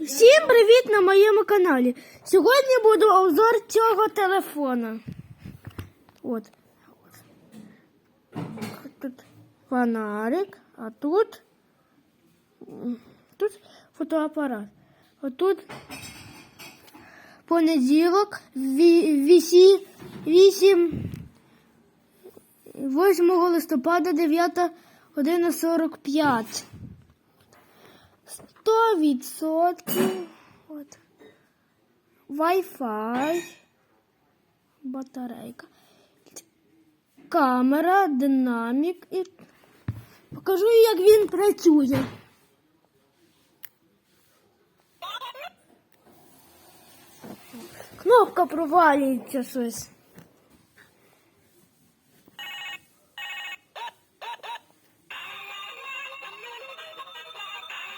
Всім привіт на моєму каналі. Сьогодні буде обзор цього телефона. От. Тут фонарик, а тут, тут фотоапарат. Отут понеділок, ві- вісі, 8, 8 листопада, 9 година 45. Сто відсотків. От. Wi-Fi. Батарейка. Камера, динамік і покажу, як він працює. Кнопка провалюється щось.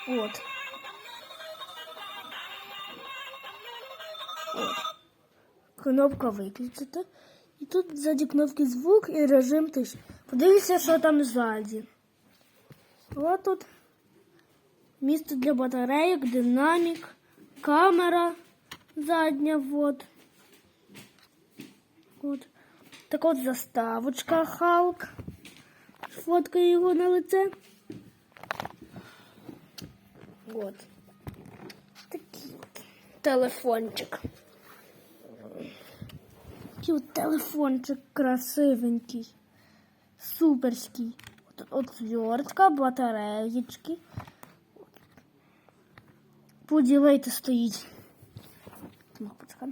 От. Кнопка виключити. І тут ззаді кнопки звук і режим тиші. Подивіться, що там ззаді. От тут місце для батарейок, динамік, камера задня, вот. От. Так от заставочка Халк. Фоткаю його на лице. Вот. Такий телефончик. От телефончик красивенький. Суперський. От, от звертка, батареєчки. Поділейте стоїть. Кнопочка.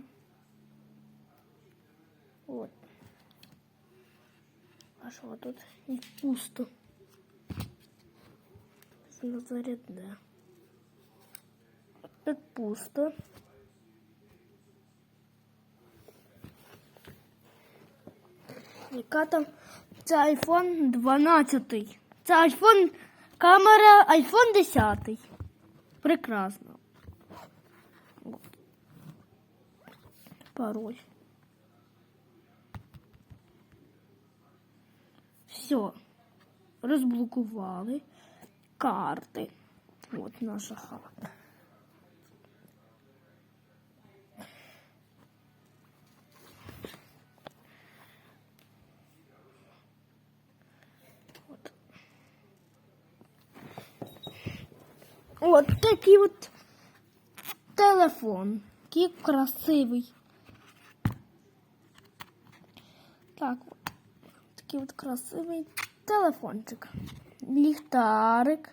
От. А що тут? І пусто. Зарядне. Тут пусто. Яка там? Це iPhone 12. Це iPhone, камера iPhone 10. Прекрасно. Пароль. Все. Розблокували карти. От наша хата. От такий от телефон. Який красивий. Так, от. Такий от красивий телефончик. Ліхтарик.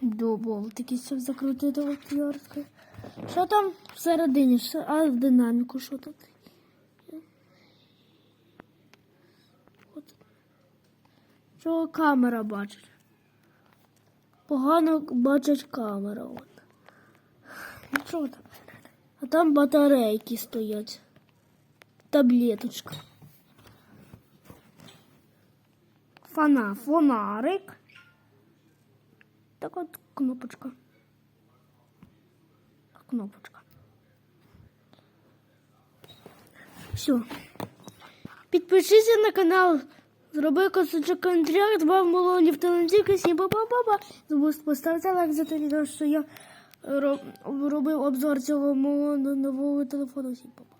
До болтики, щоб закрутити отверткою. Що там всередині? А в динаміку що тут? Що камера бачить? Погано бачить камера. От. Ну там? А там батарейки стоять. Таблеточка. Фона, фонарик. Так от кнопочка. Кнопочка. Все. Підпишіться на канал. Зроби косочок контракт, вам було не в талантіки, всім па-па-па-па. Поставити лайк за те що я ро- робив обзор цього молоду нового телефону. Всім па-па.